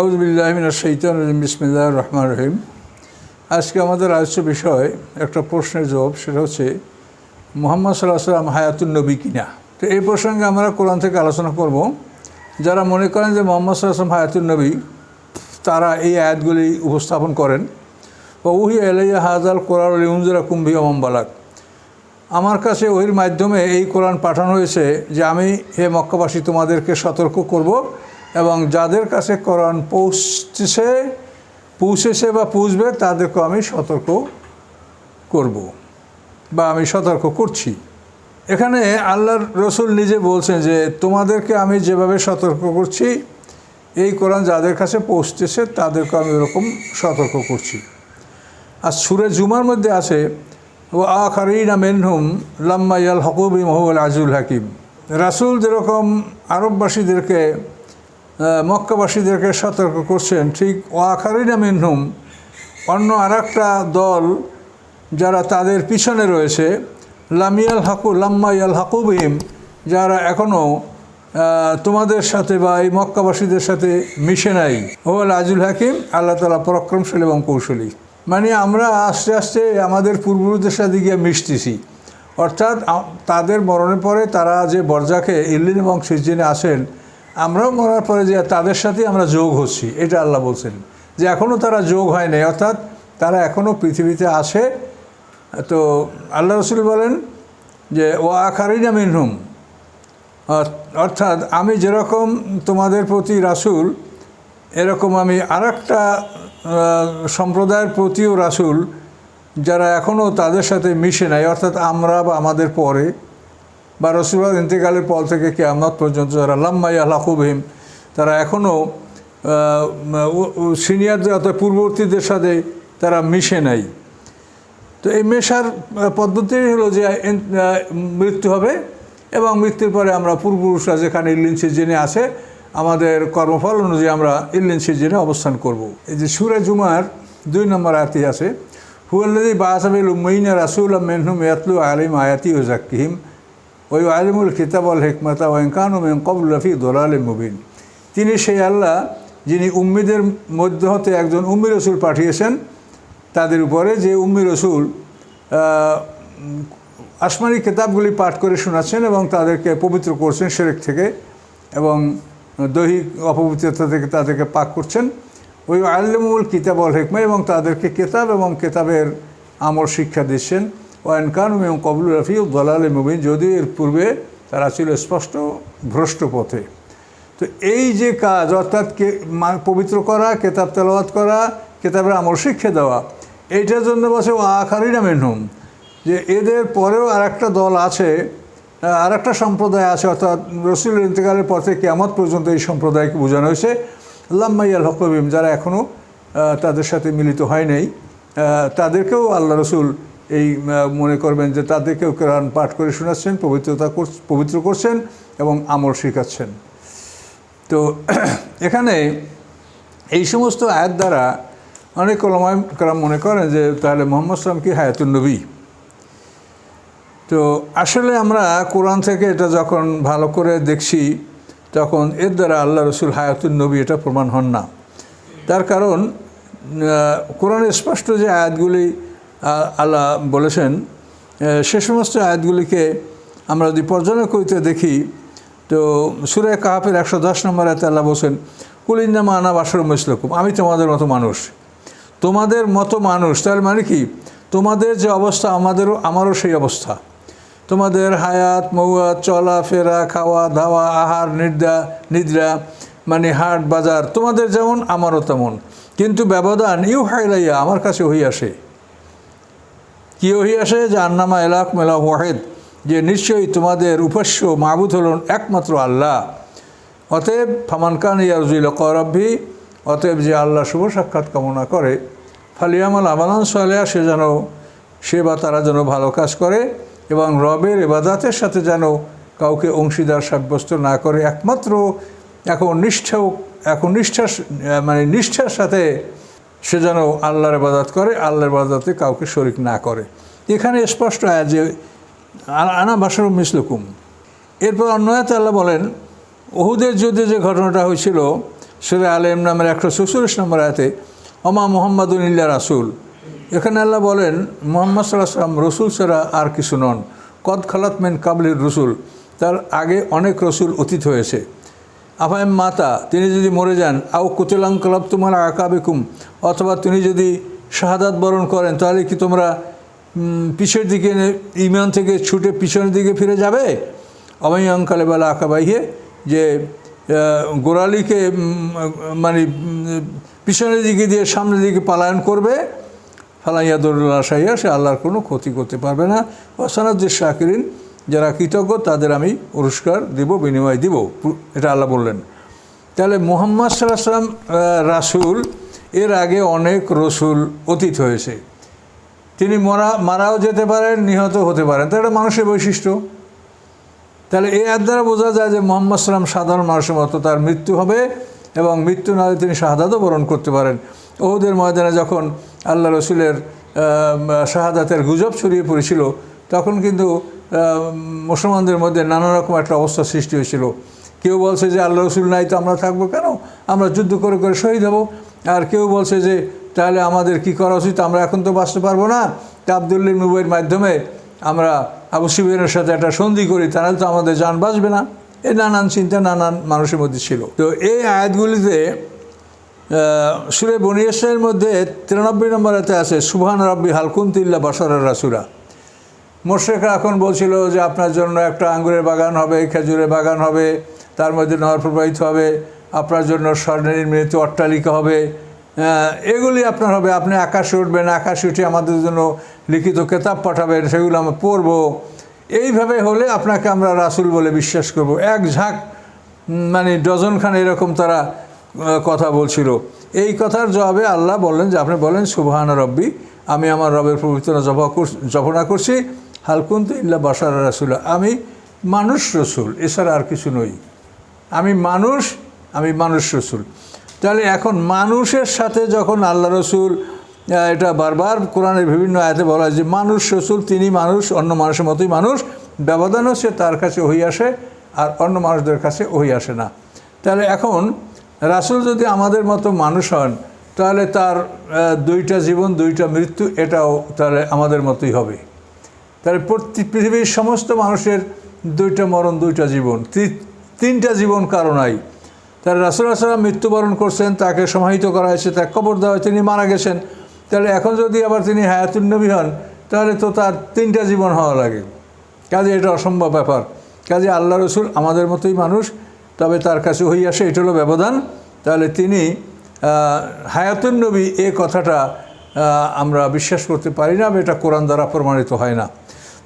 আউজবিল্লাহমিন সৈতান বিসমিল্লাহ রহমান রহিম। আজকে আমাদের আলোচ্য বিষয়, একটা প্রশ্নের জবাব, সেটা হচ্ছে, মোহাম্মদ সাল্লাহ সাল্লাম হায়াতুল নবী কিনা? তো এই প্রসঙ্গে আমরা কোরআন থেকে আলোচনা করব। যারা মনে করেন যে মোহাম্মদ সাল্লাম হায়াতুল নবী, তারা এই আয়াতগুলি উপস্থাপন করেন। ও উহি এলাইয়া হাজাল কোরআন ইউনজুরা কুম্ভি অমম্বালাক আমার কাছে ওহির মাধ্যমে এই কোরআন পাঠানো হয়েছে যে আমি হে মক্কাবাসী, তোমাদেরকে সতর্ক করব। এবং যাদের কাছে কোরআন পৌঁছেছে পৌঁছেছে বা পৌঁছবে, তাদেরকে আমি সতর্ক করব বা আমি সতর্ক করছি। এখানে আল্লাহর রসুল নিজে বলছেন যে, তোমাদেরকে আমি যেভাবে সতর্ক করছি, এই কোরআন যাদের কাছে পৌঁছতেছে তাদেরকে আমি ওরকম সতর্ক করছি। আর সুরে জুমার মধ্যে আছে ও আখারিনা মেনহুম লাম্মা ইয়াল হকুবি মহুল আজুল হাকিম। রাসুল যেরকম আরববাসীদেরকে মক্কাবাসীদেরকে সতর্ক করছেন। ঠিক ও আখারিনা মেনহুম, অন্য আর দল যারা তাদের পিছনে রয়েছে, লামিয়াল হাকু লাম্মা ইয়াল হাকুবিম যারা এখনও তোমাদের সাথে বা এই মক্কাবাসীদের সাথে মিশে নাই। ওয়াল আজুল হাকিম, আল্লাহ তালা পরাক্রমশীল এবং কৌশলী। মানে আমরা আস্তে আস্তে আমাদের পূর্বপুরুষদের সাথে গিয়ে মিশতেছি। অর্থাৎ তাদের মরণের পরে তারা যে বর্জাকে ইল্লিন এবং সিজিনে আসেন আমরাও মরার পরে যে তাদের সাথে আমরা যোগ হচ্ছি, এটা আল্লাহ বলছেন। যে এখনও তারা যোগ হয় নাই, অর্থাৎ তারা এখনও পৃথিবীতে আসে তো আল্লাহ রসুল বলেন যে ও আখারিনা মিনহুম। অর্থাৎ আমি যেরকম তোমাদের প্রতি রাসুল, এরকম আমি আর সম্প্রদায়ের প্রতিও রাসুল, যারা এখনও তাদের সাথে মিশে নাই, অর্থাৎ আমরা বা আমাদের পরে বা রসুলবাদ ইন্তেকালের পর থেকে কেয়ামত পর্যন্ত যারা লাম্মাই আল্লাহুবহিম তারা এখনও সিনিয়রদের অর্থাৎ পূর্ববর্তীদের সাথে তারা মিশে নাই তো এই মেশার পদ্ধতি হলো যে মৃত্যু হবে এবং মৃত্যুর পরে আমরা পূর্বপুরুষরা যেখানে ইল্লিন সিজনে আছে, আমাদের কর্মফল অনুযায়ী আমরা ইল্লিন সিজনে অবস্থান করব। এই যে সুরে জুমার দুই নম্বর আয়াতি আছে হুয়াল্লাদি বাসাবিল উম্মইনা রাসুল মেনহুম ইয়াতলু আলিম আয়াতি ও জাকিহিম ওই আলিমুল কিতাব আল হেকমতা ওয়েঙ্কান ওমেন কবুল রফি দোলাল মুবিন। তিনি সেই আল্লাহ যিনি উম্মিদের মধ্য হতে একজন উম্মি রসুল পাঠিয়েছেন, তাদের উপরে যে উম্মি রসুল আসমানি কেতাবগুলি পাঠ করে শোনাচ্ছেন এবং তাদেরকে পবিত্র করছেন সেরেক থেকে এবং দৈহিক অপবিত্রতা থেকে তাদেরকে পাক করছেন। ওই আল্লামুল কিতাব অল হেকমা এবং তাদেরকে কেতাব এবং কেতাবের আমল শিক্ষা দিচ্ছেন। ওয়ান কানুম এবং কবুল রফি দলাল মুবিন যদিও এর পূর্বে তারা ছিল স্পষ্ট ভ্রষ্ট পথে তো এই যে কাজ, অর্থাৎ কে পবিত্র করা, কেতাব তেলাওয়াত করা, কেতাবের আমল শিক্ষা দেওয়া, এইটার জন্য বসে ও আখারিনা মেনহুম, যে এদের পরেও আর একটা দল আছে আর একটা সম্প্রদায় আছে, অর্থাৎ রসুল ইন্তেকালের পর থেকে কেমত পর্যন্ত এই সম্প্রদায়কে বোঝানো হয়েছে। আল্লাম্মাইয়াল হকবিম, যারা এখনও তাদের সাথে মিলিত হয় নাই তাদেরকেও আল্লাহ রসুল এই মনে করবেন যে তাদেরকেও কোরআন পাঠ করে শোনাচ্ছেন, পবিত্রতা পবিত্র করছেন এবং আমল শেখাচ্ছেন। তো এখানে এই সমস্ত আয়াত দ্বারা অনেক কলমায় কারাম মনে করেন যে তাহলে মোহাম্মদ সালাম কি হায়াতুল নবী? তো আসলে আমরা কোরআন থেকে এটা যখন ভালো করে দেখছি, তখন এর দ্বারা আল্লাহ রসুল হায়াতুল নবী এটা প্রমাণ হন না। তার কারণ কোরআনের স্পষ্ট যে আয়াতগুলি আল্লাহ বলেছেন সে সমস্ত আয়াতগুলিকে আমরা যদি পর্যালোচনা করিতে দেখি, তো সুরে কাহাফের একশো দশ নম্বর আয়তে আল্লাহ বলছেন কুলিন্দামা আনা বাসর মুসলকুম আমি তোমাদের মতো মানুষ। তোমাদের মতো মানুষ, তার মানে কি? তোমাদের যে অবস্থা, আমাদেরও, আমারও সেই অবস্থা। তোমাদের হায়াত, মৌয়াত, চলা, ফেরা, খাওয়া দাওয়া আহার, নিদ্রা নিদ্রা মানে হাট, বাজার, তোমাদের যেমন, আমারও তেমন। কিন্তু ব্যবধান ইউ হাইলাইয়া আমার কাছে হই আসে। কি হই আসে? যে আন্নামা এলাক মেলা ওয়াহেদ, যে নিশ্চয়ই তোমাদের উপাস্য মাহবুদ হলেন একমাত্র আল্লাহ। অতএব ফামানকান ইয়ারজুল করব্বি অতএব যে আল্লাহ শুভ সাক্ষাৎ কামনা করে, ফালিয়ামাল আমালান সালেয়া সে যেন, সে বা তারা যেন ভালো কাজ করে এবং রবের এবাদাতের সাথে যেন কাউকে অংশীদার সাব্যস্ত না করে একমাত্র, এখন নিষ্ঠাও, এখন নিষ্ঠার মানে নিষ্ঠার সাথে সে যেন আল্লাহর এবাদত করে, আল্লাহর এবাদতে কাউকে শরিক না করে। এখানে স্পষ্ট আয় যে আনা বাসার মিসলুকুম। এরপর অন্যয়াতে আল্লাহ বলেন, ওহুদের যুদ্ধে যে ঘটনাটা হয়েছিল, সুরে আলেম নামের একশো চৌচল্লিশ নম্বর আয়াতে অমা মোহাম্মদুল ইল্লা রাসুল। এখানে আল্লাহ বলেন, মোহাম্মদ সাল্লাহ সাল্লাম রসুল ছাড়া আর কিছু নন। কদ খালাত মেন কাবলির রসুল, তার আগে অনেক রসুল অতীত হয়েছে। আফায়েম মাতা, তিনি যদি মরে যান, আও কুতিলাং কলাব তোমার আকাবেকুম, অথবা তিনি যদি শাহাদাত বরণ করেন, তাহলে কি তোমরা পিছের দিকে ইমান থেকে ছুটে পিছনের দিকে ফিরে যাবে? অমাইয়াঙ্কালে বেলা আঁকাবাইহে, যে গোড়ালিকে মানে পিছনের দিকে দিয়ে সামনের দিকে পালায়ন করবে ফালাইয়াদুল্লাহ সাইয়া সে আল্লাহর কোনো ক্ষতি করতে পারবে না। অসানাদ্দের শাকিরিন যারা কৃতজ্ঞ, তাদের আমি পুরস্কার দিব, বিনিময় দিব। এটা আল্লাহ বললেন। তাহলে মোহাম্মদ সাল্লাহ সাল্লাম রাসুল, এর আগে অনেক রসুল অতীত হয়েছে। তিনি মরা, মারাও যেতে পারেন, নিহত হতে পারেন। তো এটা মানুষের বৈশিষ্ট্য। তাহলে এই আয়াত দ্বারা বোঝা যায় যে মোহাম্মদ সাল্লাম সাধারণ মানুষের মতো তার মৃত্যু হবে এবং মৃত্যু না হলে তিনি শাহাদাতও বরণ করতে পারেন। ওহুদের ময়দানে যখন আল্লাহ রসুলের শাহাদাতের গুজব ছড়িয়ে পড়েছিল তখন কিন্তু মুসলমানদের মধ্যে নানা রকম একটা অবস্থা সৃষ্টি হয়েছিল। কেউ বলছে যে, আল্লাহ রসুল নাই তো আমরা থাকব কেন? আমরা যুদ্ধ করে করে শহীদ হব। আর কেউ বলছে যে, তাহলে আমাদের কি করা উচিত? আমরা এখন তো বাঁচতে পারব না। তা আবদুল্লিন মুবইয়ের মাধ্যমে আমরা আবু শিবিরের সাথে একটা সন্ধি করি, তাহলে তো আমাদের যান বাঁচবে না। এই নানান চিন্তা নানান মানুষের মধ্যে ছিল। তো এই আয়াতগুলিতে সুরে বনিয়েশের মধ্যে তিরানব্বই নম্বরেতে আছে, সুবহান রব্বি হালকুন্তিল্লা বাসার রাসুরা মোর্শেকরা এখন বলছিল যে আপনার জন্য একটা আঙ্গুরের বাগান হবে, খেজুরের বাগান হবে, তার মধ্যে নহর প্রবাহিত হবে, আপনার জন্য স্বর্ণের নির্মিত অট্টালিকা হবে। এগুলি আপনার হবে। আপনি আকাশে উঠবেন, আকাশে উঠে আমাদের জন্য লিখিত কেতাব পাঠাবেন, সেগুলো আমরা পড়ব। এইভাবে হলে আপনাকে আমরা রাসুল বলে বিশ্বাস করব। এক ঝাঁক মানে ডজনখান এরকম তারা কথা বলছিল। এই কথার জবাবে আল্লাহ বললেন যে, আপনি বলেন, সুবহান রব্বি, আমি আমার রবের পবিত্র জপা জপনা করছি। হালকুন্ত ইল্লা বাসার রাসুল, আমি মানুষ রসুল, এছাড়া আর কিছু নই। আমি মানুষ আমি মানুষ রসুল। তাহলে এখন মানুষের সাথে যখন আল্লাহ রসুল এটা বারবার কোরআনের বিভিন্ন আয়াতে বলা হয় যে, মানুষ রসুল, তিনি মানুষ, অন্য মানুষের মতোই মানুষ ব্যবধান হচ্ছে তার কাছে ওই আসে, আর অন্য মানুষদের কাছে ওই আসে না। তাহলে এখন রাসুল যদি আমাদের মতো মানুষ হন, তাহলে তার দুইটা জীবন, দুইটা মৃত্যু, এটাও তাহলে আমাদের মতোই হবে। তাহলে প্রতি পৃথিবীর সমস্ত মানুষের দুইটা মরণ, দুইটা জীবন তিনটা জীবন কারও নাই। তার রাসুল আসলাম মৃত্যুবরণ করছেন, তাকে সমাহিত করা হয়েছে, তাকে কবর দেওয়া হয়েছে, তিনি মারা গেছেন। তাহলে এখন যদি আবার তিনি হায়াতুন্নবী হন, তাহলে তো তার তিনটা জীবন হওয়া লাগে। কাজে এটা অসম্ভব ব্যাপার। কাজে আল্লাহ রসুল আমাদের মতোই মানুষ, তবে তার কাছে হই আসে, এটা হলো ব্যবধান। তাহলে তিনি হায়াতুন নবী এ কথাটা আমরা বিশ্বাস করতে পারি না এটা কোরআন দ্বারা প্রমাণিত হয় না।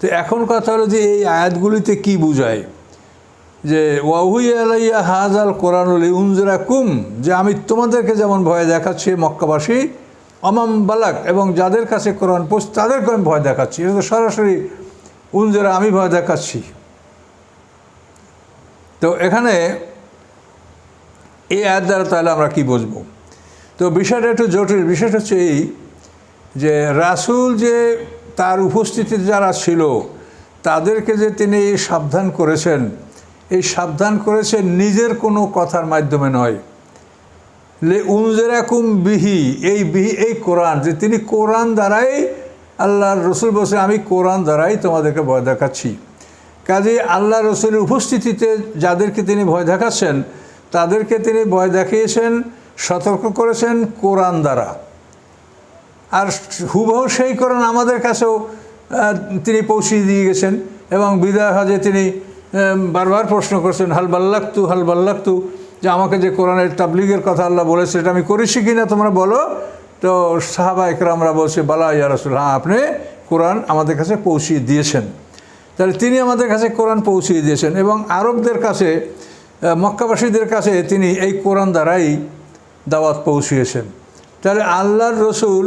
তো এখন কথা হলো যে এই আয়াতগুলিতে কি বুঝায়? যে ওয়াহুই আলাইয়া হাজ আল কোরআনুল উনজরা কুম যে আমি তোমাদেরকে যেমন ভয় দেখাচ্ছি, মক্কাবাসী, অমাম বালাক, এবং যাদের কাছে কোরআন পোস্ট তাদেরকে আমি ভয় দেখাচ্ছি। এটা তো সরাসরি উনজরা আমি ভয় দেখাচ্ছি। তো এখানে এই আয়াত দ্বারা তাহলে আমরা কি বুঝব? তো বিষয়টা একটু জটিল। বিষয়টা হচ্ছে এই যে, রাসূল যে তার উপস্থিতিতে যারা ছিল, তাদেরকে যে তিনি সাবধান করেছেন, এই সাবধান করেছেন নিজের কোনো কথার মাধ্যমে নয়। লে উনজেরাকুম বিহি, এই বিহি, এই কোরআন, যে তিনি কোরআন দ্বারাই আল্লাহর রসুল বসে আমি কোরআন দ্বারাই তোমাদেরকে ভয় দেখাচ্ছি। কাজে আল্লাহ রসুলের উপস্থিতিতে যাদেরকে তিনি ভয় দেখাচ্ছেন, তাদেরকে তিনি ভয় দেখিয়েছেন, সতর্ক করেছেন কোরআন দ্বারা। আর হুবহু সেই কোরআন আমাদের কাছেও তিনি পৌঁছিয়ে দিয়ে গেছেন এবং বিদায় হজে তিনি বারবার প্রশ্ন করছেন, হাল বাল্লাক্তু হাল বাল্লাক্তু যে আমাকে যে কোরআনের তাবলিগের কথা আল্লাহ বলেছে, সেটা আমি করেছি কি না তোমরা বলো। তো সাহাবা একরামরা বলছে, বালা ইয়া রসুল হ্যাঁ আপনি কোরআন আমাদের কাছে পৌঁছিয়ে দিয়েছেন। তাহলে তিনি আমাদের কাছে কোরআন পৌঁছিয়ে দিয়েছেন এবং আরবদের কাছে মক্কাবাসীদের কাছে তিনি এই কোরআন দ্বারাই দাওয়াত পৌঁছিয়েছেন। তাহলে আল্লাহর রসুল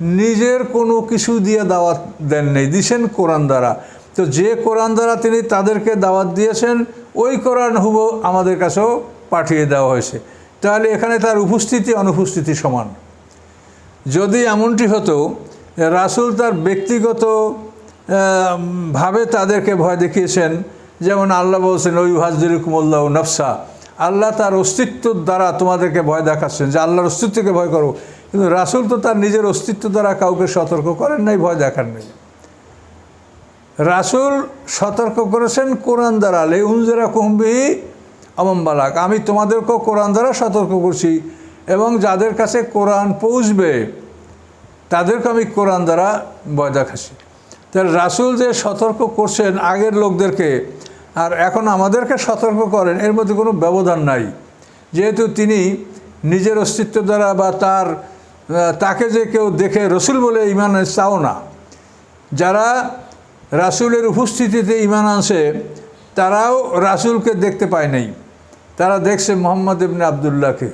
নিজের কোনো কিছু দিয়ে দাওয়াত দেন নেই। দিছেন কোরআন দ্বারা। তো যে কোরআন দ্বারা তিনি তাদেরকে দাওয়াত দিয়েছেন, ওই কোরআন হুব আমাদের কাছেও পাঠিয়ে দেওয়া হয়েছে। তাহলে এখানে তার উপস্থিতি, অনুপস্থিতি সমান। যদি এমনটি হতো, রাসূল তার ব্যক্তিগত ভাবে তাদেরকে ভয় দেখিয়েছেন, যেমন আল্লাহ বলছেন ওই হাজদুল কুমল্লাহ নফসা। আল্লাহ তার অস্তিত্ব দ্বারা তোমাদেরকে ভয় দেখাচ্ছেন যে আল্লাহর অস্তিত্বকে ভয় করো। কিন্তু রাসুল তো তার নিজের অস্তিত্ব দ্বারা কাউকে সতর্ক করেন নাই, ভয় দেখান নেই। রাসুল সতর্ক করেছেন কোরআন দ্বারা, লে উনজেরা কুম্বি অমম্বালাক আমি তোমাদেরকেও কোরআন দ্বারা সতর্ক করছি এবং যাদের কাছে কোরআন পৌঁছবে, তাদেরকে আমি কোরআন দ্বারা ভয় দেখাচ্ছি। তাহলে রাসুল যে সতর্ক করছেন আগের লোকদেরকে, আর এখন আমাদেরকে সতর্ক করেন, এর মধ্যে কোনো ব্যবধান নাই। যেহেতু তিনি নিজের অস্তিত্ব দ্বারা বা তার তাকে যে কেউ দেখে রসুল বলে ইমান তাও না। যারা রাসুলের উপস্থিতিতে ইমান আনছে, তারাও রাসুলকে দেখতে পায় নাই। তারা দেখছে মোহাম্মদ ইবনে আবদুল্লাহকে।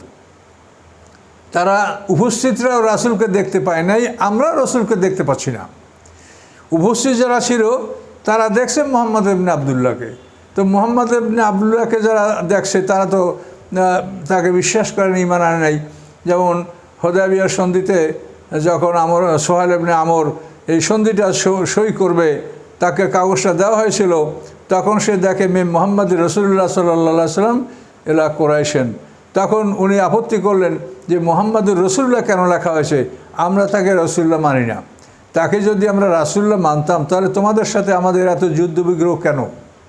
তারা উপস্থিতরাও রাসুলকে দেখতে পায় নাই আমরা রসুলকে দেখতে পাচ্ছি না। উপস্থিত যারা ছিল, তারা দেখছে মোহাম্মদ ইবনে আবদুল্লাহকে। তো মোহাম্মদ ইবনে আবদুল্লাহকে যারা দেখছে, তারা তো তাকে বিশ্বাস করেন, ইমান আনে নাই। যেমন হোদাবিয়ার সন্ধিতে যখন আমর সোহাল ইবনে আমর এই সন্ধিটা সই করবে, তাকে কাগজটা দেওয়া হয়েছিল, তখন সে দেখে মে, মোহাম্মদ রসুল্লাহ সাল্লাহ সাল্লাম এলা কোরাইশেন তখন উনি আপত্তি করলেন যে মোহাম্মদুর রসুল্লাহ কেন লেখা হয়েছে? আমরা তাকে রসুল্লাহ মানি না। তাকে যদি আমরা রাসুল্লাহ মানতাম, তাহলে তোমাদের সাথে আমাদের এত যুদ্ধ বিগ্রহ কেন?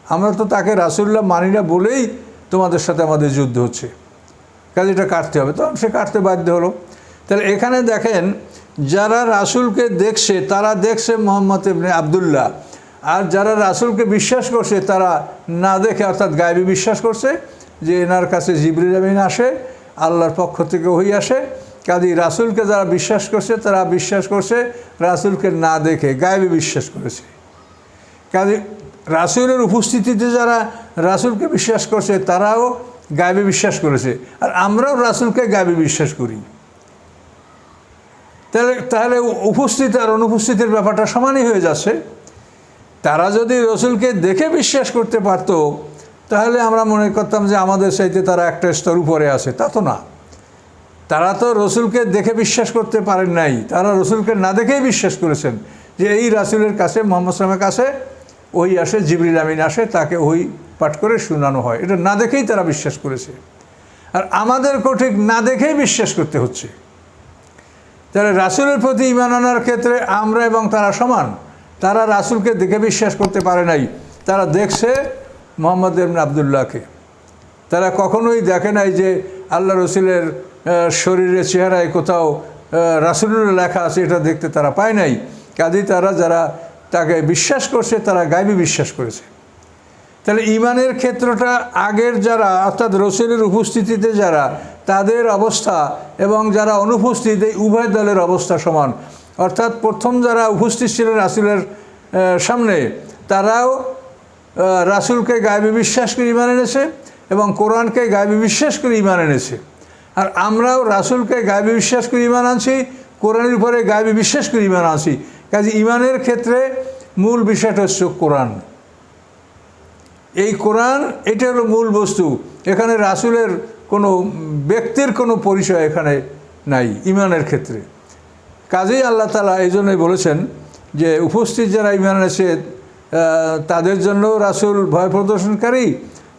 আমরা তো তাকে রাসুল্লাহ মানি না বলেই তোমাদের সাথে আমাদের যুদ্ধ হচ্ছে। কাজে এটা কাটতে হবে। তখন সে কাটতে বাধ্য হলো। তাহলে এখানে দেখেন, যারা রাসুলকে দেখছে, তারা দেখছে মোহাম্মদ ইবনে আবদুল্লাহ। আর যারা রাসুলকে বিশ্বাস করছে, তারা না দেখে অর্থাৎ গায়েবী বিশ্বাস করছে যে এনার কাছে জিবরিল জামিন আসে, আল্লাহর পক্ষ থেকে হই আসে। কাজী রাসুলকে যারা বিশ্বাস করছে, তারা বিশ্বাস করছে রাসুলকে না দেখে, গায়েবী বিশ্বাস করেছে। কাজে রাসুলের উপস্থিতিতে যারা রাসুলকে বিশ্বাস করছে, তারাও গায়েবে বিশ্বাস করেছে। আর আমরাও রাসুলকে গায়েবে বিশ্বাস করি। তাহলে তাহলে উপস্থিত আর অনুপস্থিতির ব্যাপারটা সমানই হয়ে যাচ্ছে। তারা যদি রসুলকে দেখে বিশ্বাস করতে পারত, তাহলে আমরা মনে করতাম যে আমাদের সাইতে তারা একটা স্তর উপরে আছে। তা তো না। তারা তো রসুলকে দেখে বিশ্বাস করতে পারেন নাই। তারা রসুলকে না দেখেই বিশ্বাস করেছেন যে এই রাসুলের কাছে, মোহাম্মদ সালামের কাছে ওই আসে, জিবরিল আমিন আসে, তাকে ওই পাঠ করে শোনানো হয়। এটা না দেখেই তারা বিশ্বাস করেছে। আর আমাদেরকেও ঠিক না দেখেই বিশ্বাস করতে হচ্ছে। তাহলে রাসুলের প্রতি ইমান আনার ক্ষেত্রে আমরা এবং তারা সমান তারা রাসুলকে দেখে বিশ্বাস করতে পারে নাই। তারা দেখছে মোহাম্মদ ইবনে আবদুল্লাহকে। তারা কখনোই দেখে নাই যে আল্লাহ রসুলের আহ, শরীরের চেহারায় কোথাও রাসুলের লেখা আছে এটা দেখতে তারা পায় নাই। কাজেই তারা যারা তাকে বিশ্বাস করছে তারা গাইবি বিশ্বাস করেছে। তাহলে ইমানের ক্ষেত্রটা আগের যারা, অর্থাৎ রসুলের উপস্থিতিতে যারা, তাদের অবস্থা এবং যারা অনুপস্থিত, এই উভয় দলের অবস্থা সমান। অর্থাৎ প্রথম যারা উপস্থিত ছিলেন রাসুলের সামনে, তারাও রাসুলকে গায়েবী বিশ্বাস করে ইমান এনেছে এবং কোরআনকে গায়েবী বিশ্বাস করে ইমান এনেছে। আর আমরাও রাসুলকে গায়েবী বিশ্বাস করে ইমান আনছি, কোরআনের উপরে গায়েবী বিশ্বাস করে ইমান আনছি। কাজে ইমানের ক্ষেত্রে মূল বিষয়টা হচ্ছে কোরআন। এই কোরআন, এটা হলো মূল বস্তু। এখানে রাসুলের কোনো ব্যক্তির কোনো পরিচয় এখানে নাই ইমানের ক্ষেত্রে। কাজেই আল্লাহ তালা এই জন্যই বলেছেন যে, উপস্থিত যারা ইমান আছে তাদের জন্য রাসুল ভয় প্রদর্শনকারী,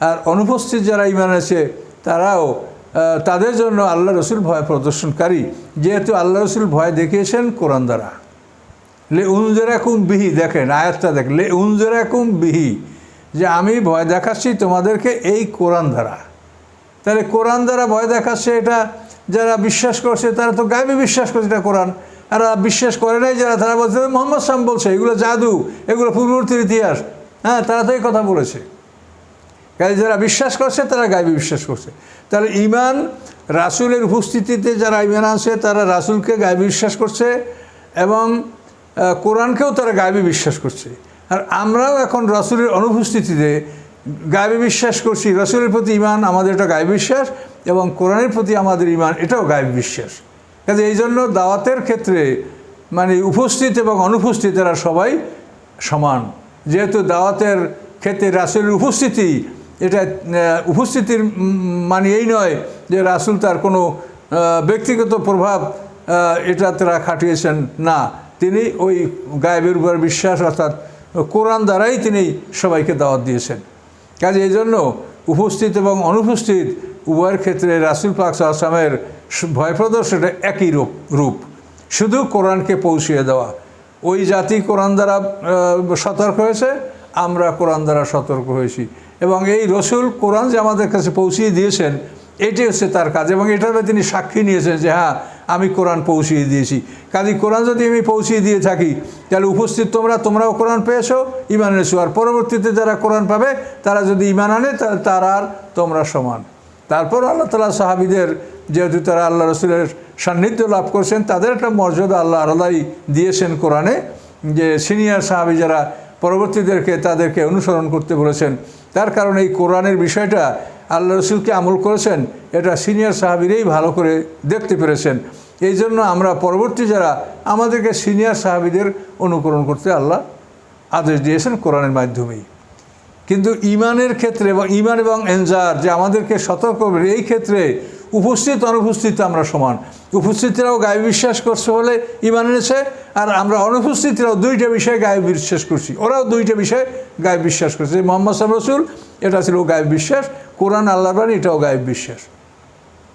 আর অনুপস্থিত যারা ইমান আছে তারাও তাদের জন্য আল্লাহ রসুল ভয় প্রদর্শনকারী। যেহেতু আল্লাহ রসুল ভয় দেখিয়েছেন কোরআন দ্বারা। লে উনজেরাকুম বিহি, দেখেন, আয়াতটা দেখেন। লে উনজেরাকুম বিহি যে আমি ভয় দেখাচ্ছি তোমাদেরকে এই কোরআন দ্বারা। তাহলে কোরআন দ্বারা ভয় দেখাচ্ছে এটা, যারা বিশ্বাস করছে তারা তো গায়েবী বিশ্বাস করছে এটা কোরআন। আর বিশ্বাস করে নাই, যারা তারা বলছে মোহাম্মদ সাম বলছে, এগুলো জাদু, এগুলো পূর্ববর্তীর ইতিহাস। হ্যাঁ তারা তো এই কথা বলেছে। কাজে যারা বিশ্বাস করছে তারা গায়েবী বিশ্বাস করছে। তাহলে ইমান রাসুলের উপস্থিতিতে যারা ইমান আছে তারা রাসুলকে গায়েবী বিশ্বাস করছে এবং কোরআনকেও তারা গায়েবী বিশ্বাস করছে। আর আমরাও এখন রাসুলের অনুপস্থিতিতে গায়ে বিশ্বাস করছি, রাসুলের প্রতি ইমান আমাদের এটা গায়েবী বিশ্বাস এবং কোরআনের প্রতি আমাদের ইমান এটাও গায়েবী বিশ্বাস। কাজে এই জন্য দাওয়াতের ক্ষেত্রে মানে উপস্থিত এবং অনুপস্থিত এরা সবাই সমান। যেহেতু দাওয়াতের ক্ষেত্রে রাসুলের উপস্থিতি এটা উপস্থিতির মানে এই নয় যে রাসুল তার কোনো ব্যক্তিগত প্রভাব এটা তারা খাটিয়েছেন না। তিনি ওই গায়েবের উপর বিশ্বাস অর্থাৎ কোরআন দ্বারাই তিনি সবাইকে দাওয়াত দিয়েছেন। কাজে এই জন্য উপস্থিত এবং অনুপস্থিত উভয়ের ক্ষেত্রে রাসুল পাক আসলামের ভয় প্রদর্শনটা একই রূপ রূপ। শুধু কোরআনকে পৌঁছিয়ে দেওয়া। ওই জাতি কোরআন দ্বারা সতর্ক হয়েছে, আমরা কোরআন দ্বারা সতর্ক হয়েছি। এবং এই রসুল কোরআন যে আমাদের কাছে পৌঁছিয়ে দিয়েছেন এটি হচ্ছে তার কাজ এবং এটার তিনি সাক্ষী নিয়েছেন যে হ্যাঁ আমি কোরআন পৌঁছিয়ে দিয়েছি। কাজী কোরআন যদি আমি পৌঁছিয়ে দিয়ে থাকি, তাহলে উপস্থিত তোমরা, তোমরাও কোরআন পেয়েছ ইমান এনেছো। আর পরবর্তীতে যারা কোরআন পাবে, তারা যদি ইমান আনে তারা আর তোমরা সমান। তারপর আল্লাহ তালা সাহাবিদের, যেহেতু তারা আল্লাহ রসুলের সান্নিধ্য লাভ করছেন, তাদের একটা মর্যাদা আল্লাহ আলাদাই দিয়েছেন কোরআনে, যে সিনিয়র সাহাবি যারা পরবর্তীদেরকে তাদেরকে অনুসরণ করতে বলেছেন। তার কারণে এই কোরআনের বিষয়টা আল্লাহ রসুলকে আমল করেছেন, এটা সিনিয়র সাহাবিরাই ভালো করে দেখতে পেরেছেন। এই জন্য আমরা পরবর্তী যারা আমাদেরকে সিনিয়র সাহাবিদের অনুকরণ করতে আল্লাহ আদেশ দিয়েছেন কোরআনের মাধ্যমেই। কিন্তু ইমানের ক্ষেত্রে এবং ইমান এবং এনজার যে আমাদেরকে সতর্ক এই ক্ষেত্রে উপস্থিত, অনুপস্থিত আমরা সমান। উপস্থিতরাও গায়ে বিশ্বাস করছে বলে ইমান এনেছে, আর আমরা অনুপস্থিতরাও দুইটা বিষয়ে গায়ে বিশ্বাস করছি। ওরাও দুইটা বিষয়ে গায়ে বিশ্বাস করছে। মোহাম্মদ সাহেব রসুল এটা ছিল গায়ে বিশ্বাস, কোরআন আল্লাহ এটাও গায়ে বিশ্বাস।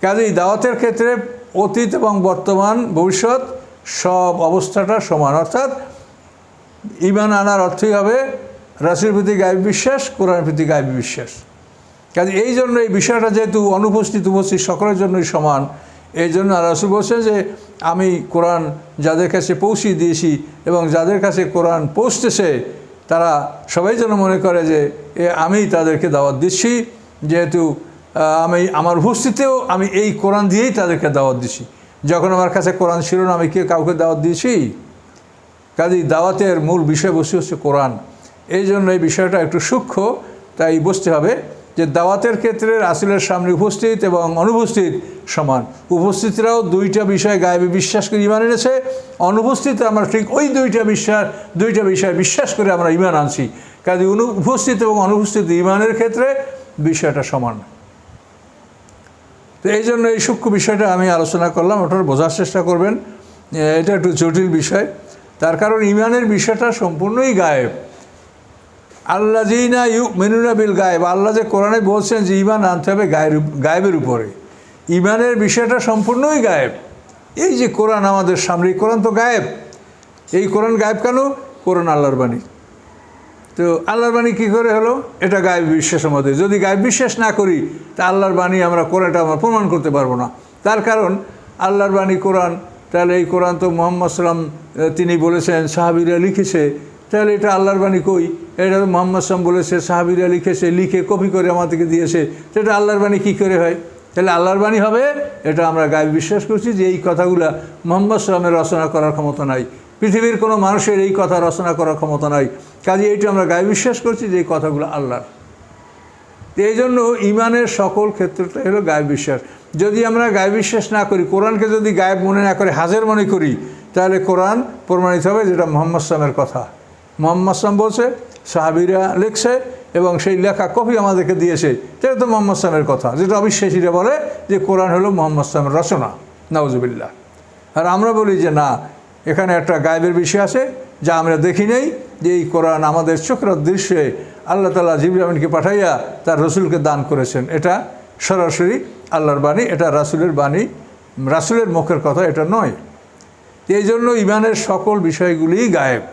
কাজেই দাওয়াতের ক্ষেত্রে অতীত এবং বর্তমান, ভবিষ্যৎ সব অবস্থাটা সমান। অর্থাৎ ইমান আনার অর্থই হবে রাসুল প্রতি গায়েব বিশ্বাস, কোরআনের প্রতি গায়েব বিশ্বাস। কাজে এই জন্য এই বিষয়টা যেহেতু অনুপস্থিত উপস্থিত সকলের জন্যই সমান, এই জন্য রাসুল বলছেন যে আমি কোরআন যাদের কাছে পৌঁছিয়ে দিয়েছি এবং যাদের কাছে কোরআন পৌঁছতেছে তারা সবাই যেন মনে করে যে, এ আমি তাদেরকে দাওয়াত দিচ্ছি, যেহেতু আমি আমার উপস্থিতিতেও আমি এই কোরআন দিয়েই তাদেরকে দাওয়াত দিচ্ছি। যখন আমার কাছে কোরআন ছিল না, আমি কি কাউকে দাওয়াত দিয়েছি? কাজেই দাওয়াতের মূল বিষয়বস্তু হচ্ছে কোরআন। এই জন্য এই বিষয়টা একটু সূক্ষ্ম, তাই বুঝতে হবে। যে দাওয়াতের ক্ষেত্রে রাসুলের সামনে উপস্থিত এবং অনুপস্থিত সমান। উপস্থিতরাও দুইটা বিষয় গায়েবে বিশ্বাস করে ইমান এনেছে। অনুপস্থিত আমরা ঠিক ওই দুইটা বিশ্বাস দুইটা বিষয় বিশ্বাস করে আমরা ইমান আনছি। কাজে অনু উপস্থিত এবং অনুপস্থিত ইমানের ক্ষেত্রে বিষয়টা সমান। তো এই জন্য এই সূক্ষ্ম বিষয়টা আমি আলোচনা করলাম, ওটার বোঝার চেষ্টা করবেন। এটা একটু জটিল বিষয়। তার কারণ ইমানের বিষয়টা সম্পূর্ণই গায়েব। আল্লাহ জিনা ইউ মেনুনা বিল গায়েব। আল্লাহ যে কোরআনে বলছেন যে ইমান আনতে হবে গায়ের গায়েবের উপরে। ইমানের বিষয়টা সম্পূর্ণই গায়েব। এই যে কোরআন আমাদের সামনে কোরআন তো গায়েব। এই কোরআন গায়েব কেন? কোরআন আল্লাহর বাণী। তো আল্লাহর বাণী কী করে হলো? এটা গায়েব বিশ্বাস আমাদের যদি গায়েব বিশ্বাস না করি, তা আল্লাহর বাণী আমরা কোরআনটা আমরা প্রমাণ করতে পারব না। তার কারণ, আল্লাহর বাণী কোরআন, তাহলে এই কোরআন তো মোহাম্মদ সাল্লাম তিনি বলেছেন, সাহাবিরা লিখেছে তাহলে এটা আল্লাহর বাণী কই? এটা মোহাম্মদ সাল্লাম বলেছে সাহাবিরা লিখেছে, লিখে কপি করে আমাদেরকে দিয়েছে। এটা আল্লাহর বাণী কী করে হয়? তাহলে আল্লাহর বাণী হবে, এটা আমরা গায়ে বিশ্বাস করছি যে এই কথাগুলো মোহাম্মদ সাল্লামের রচনা করার ক্ষমতা নাই। পৃথিবীর কোনো মানুষের এই কথা রচনা করার ক্ষমতা নাই। কাজে এইটা আমরা গায়ে বিশ্বাস করছি যে এই কথাগুলো আল্লাহর। এই জন্য ইমানের সকল ক্ষেত্রটা হলো গায়ে বিশ্বাস। যদি আমরা গায়ে বিশ্বাস না করি, কোরআনকে যদি গায়েব মনে না করে, হাজের মনে করি, তাহলে কোরআন প্রমাণিত হবে যেটা মোহাম্মদ সালামের কথা। মোহাম্মদ সালাম বলছে, সাহাবিরা লিখছে এবং সেই লেখা কপি আমাদেরকে দিয়েছে। সেটা তো মোহাম্মদ সালামের কথা, যেটা অবিশ্বাসীরা বলে যে কোরআন হলো মোহাম্মদ সালামের রচনা। নওয়াজবিল্লা আর আমরা বলি যে না, এখানে একটা গায়েবের বিষয় আছে যা আমরা দেখি নেই, যে এই কোরআন আমাদের চোখের দৃশ্যে আল্লাহ তালা জিবরামিনকে পাঠাইয়া তার রসুলকে দান করেছেন। এটা সরাসরি আল্লাহর বাণী, এটা রাসুলের বাণী, রাসুলের মুখের কথা, এটা নয়। এই জন্য ইমানের সকল বিষয়গুলিই গায়েব।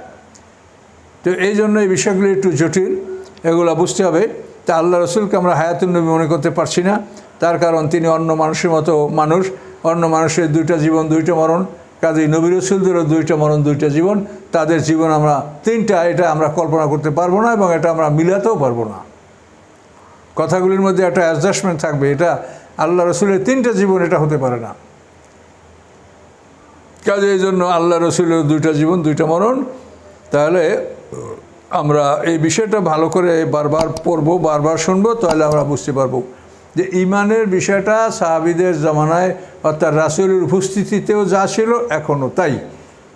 তো এই জন্য এই বিষয়গুলি একটু জটিল, এগুলো বুঝতে হবে। তা আল্লাহ রসুলকে আমরা হায়াতুল নবী মনে করতে পারছি না। তার কারণ তিনি অন্য মানুষের মতো মানুষ, অন্য মানুষের দুইটা জীবন, দুইটা মরণ। কাজেই নবী রসুলদেরও দুইটা মরণ, দুইটা জীবন। তাদের জীবন আমরা তিনটা, এটা আমরা কল্পনা করতে পারব না এবং এটা আমরা মিলাতেও পারব না। কথাগুলির মধ্যে একটা অ্যাডজাস্টমেন্ট থাকবে, এটা আল্লাহ রসুলের তিনটা জীবন, এটা হতে পারে না। কাজে এই জন্য আল্লাহ রসুলের দুইটা জীবন, দুইটা মরণ। তাহলে আমরা এই বিষয়টা ভালো করে বারবার পড়ব, বারবার শুনব, তাহলে আমরা বুঝতে পারব যে ইমানের বিষয়টা সাহাবিদের জমানায় অর্থাৎ রাসুলের উপস্থিতিতেও যা ছিল এখনও তাই।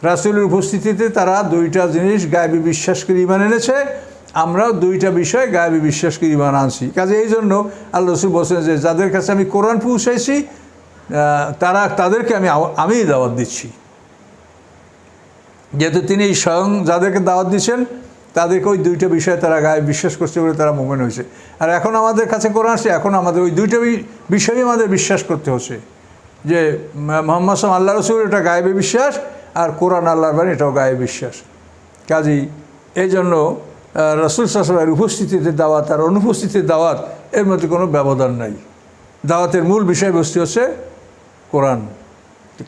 রাসুলের উপস্থিতিতে তারা দুইটা জিনিস গায়েবী বিশ্বাস করে ইমান এনেছে, আমরাও দুইটা বিষয় গায়েবী বিশ্বাস করে ইমান আনছি। কাজে এই জন্য আল্লাহ রসুল বলছেন যে, যাদের কাছে আমি কোরআন পৌঁছাইছি তারা তাদেরকে আমি আমিই দাওয়াত দিচ্ছি। যেহেতু তিনি স্বয়ং যাদেরকে দাওয়াত দিচ্ছেন তাদেরকে ওই দুইটা বিষয়ে তারা গায়ে বিশ্বাস করছে বলে তারা মোমেন হয়েছে। আর এখন আমাদের কাছে কোরআন আসছে, এখন আমাদের ওই দুইটা বি- বিষয়ই আমাদের বিশ্বাস করতে হচ্ছে। যে মোহাম্মদ সাল্লাম আল্লাহ রসুল এটা গায়েবে বিশ্বাস, আর কোরআন আল্লাহ বান এটাও গায়ে বিশ্বাস। কাজেই এই জন্য রসুল সাসমের উপস্থিতিতে দাওয়াত আর অনুপস্থিতির দাওয়াত, এর মধ্যে কোনো ব্যবধান নাই। দাওয়াতের মূল বিষয়বস্তু হচ্ছে কোরআন।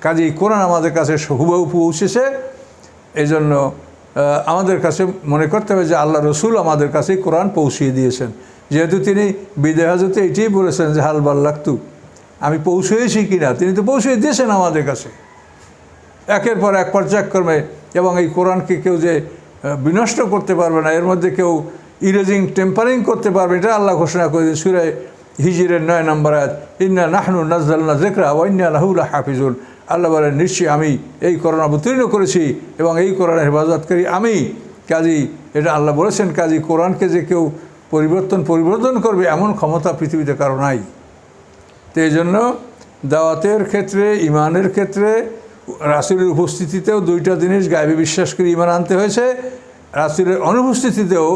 কাজেই কোরআন আমাদের কাছে হুবহু পৌঁছেছে এই জন্য আমাদের কাছে মনে করতে হবে যে আল্লাহ রসুল আমাদের কাছে কোরআন পৌঁছিয়ে দিয়েছেন। যেহেতু তিনি বিদেহাজতে এটিই বলেছেন যে, হাল ভালো লাগতু আমি পৌঁছেছি কিনা? তিনি তো পৌঁছিয়ে দিয়েছেন আমাদের কাছে। একের পর এক পর্যায়ক্রমে, এবং এই কোরআনকে কেউ যে বিনষ্ট করতে পারবে না, এর মধ্যে কেউ ইরেজিং, টেম্পারিং করতে পারবে, এটা আল্লাহ ঘোষণা করে সুরায় হিজিরের নয় নম্বর আয়াত, ইন্না নাহনু নাজদাল্লা জেকরা ওয়াইন্না লাহুল্লাহ হাফিজুল আল্লাহ বলেন, নিশ্চয়ই আমি এই করোনা অবতীর্ণ করেছি এবং এই কোরআনের হেফাজতকারী আমি। কাজী, এটা আল্লাহ বলেছেন, কাজী, কোরআনকে যে কেউ পরিবর্তন পরিবর্তন করবে এমন ক্ষমতা পৃথিবীতে কারও নাই। তো এই জন্য দাওয়াতের ক্ষেত্রে ইমানের ক্ষেত্রে, রাসুলের উপস্থিতিতেও দুইটা জিনিস গায়েবে বিশ্বাস করে ইমান আনতে হয়েছে। রাসুলের অনুপস্থিতিতেও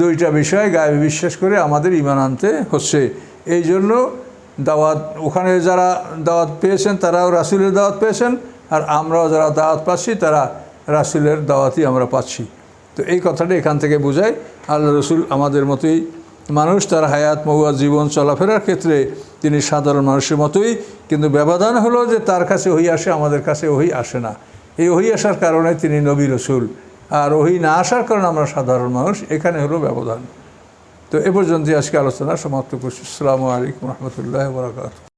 দুইটা বিষয় গায়েবে বিশ্বাস করে আমাদের ইমান আনতে হচ্ছে। এই জন্য দাওয়াত, ওখানে যারা দাওয়াত পেয়েছেন, তারাও রাসুলের দাওয়াত পেয়েছেন, আর আমরাও যারা দাওয়াত পাচ্ছি, তারা রাসুলের দাওয়াতই আমরা পাচ্ছি। তো এই কথাটা এখান থেকে বোঝায় আল্লাহ রসুল আমাদের মতোই মানুষ, তার হায়াত, মহুয়া জীবন, চলাফেরার ক্ষেত্রে তিনি সাধারণ মানুষের মতোই, কিন্তু ব্যবধান হলো যে তার কাছে ওহি আসে, আমাদের কাছে ওহি আসে না। এই ওহি আসার কারণে তিনি নবী রসুল, আর ওহি না আসার কারণে আমরা সাধারণ মানুষ, এখানে হলো ব্যবধান। তো এ পর্যন্ত আজকে আলোচনা। সমাপ্ত করছি। আসসালামু আলাইকুম রহমতুল্লাহ বরাকাত